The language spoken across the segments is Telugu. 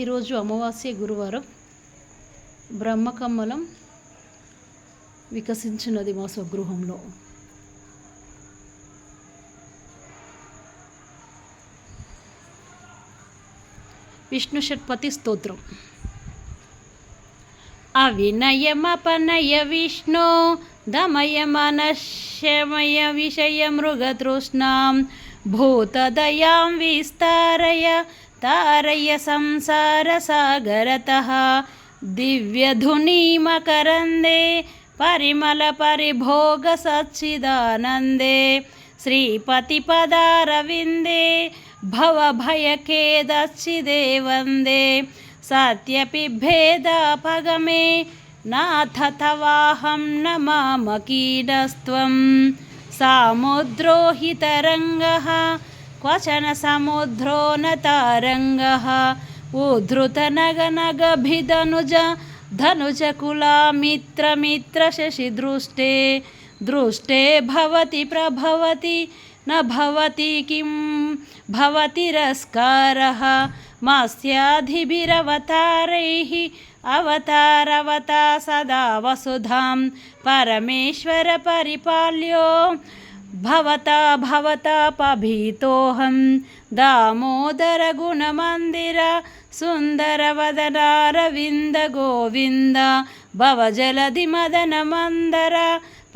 ఈరోజు అమావాస్య గురువారం బ్రహ్మకమ్మలం వికసించినది మా స్వగృహంలో. విష్ణు షట్పతి స్తోత్రం. అవినయమపనయ విష్ణు దమయ మనశమయ విషయ మృగతృష్ణాం భూతదయాం విస్తారయ తారయ సంసారసాగరతः దివ్యధునీమకరందే పరిమళ పరిభోగ సచ్చిదానందే. శ్రీపతిపదారవిందే భవభయఖేదచ్చిదే వందే సత్యపి భేదాపగమే నాథ తవాహం क्वचन समुद्रो न तारङ्गः उद्धृतनगनगभिधनुज धनुजकुलामित्रमित्रशशिदृष्टे दृष्टे भवति प्रभवति न भवति किं भवतिरस्कारः मास्याधिभिरवतारैः अवतारवता सदा वसुधां परमेश्वरपरिपाल्यो भवता भवतापभीतोऽहं दामोदरगुणमन्दिर सुन्दरवदनारविन्द गोविन्द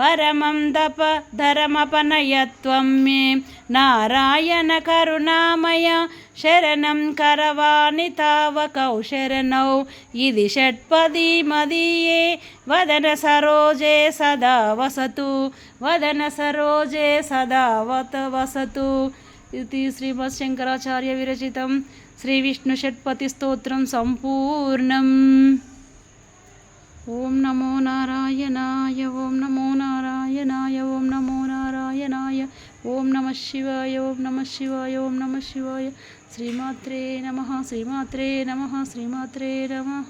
పరమం దప ధరమపనయత్వం మే. నారాయణ కరుణామయ శరణం కరవాణి తావకౌ శరణౌ ఇది షట్పది మదీయే. వదన సరోజే సదా వసతు. వదన సరోజే సదా వత వసతు. ఇది శ్రీమత్ శంకరాచార్య విరచితం. శ్రీ విష్ణు షట్పతి స్తోత్రం సంపూర్ణం. ఓం నమో నారాయణాయ. ఓం నమో ఓం నమ శివాయ ఓం నమ శివాయ ఓం నమ శివాయ. శ్రీమాత్రే నమ శ్రీమాత్రే నమ శ్రీమాత్రే నమ.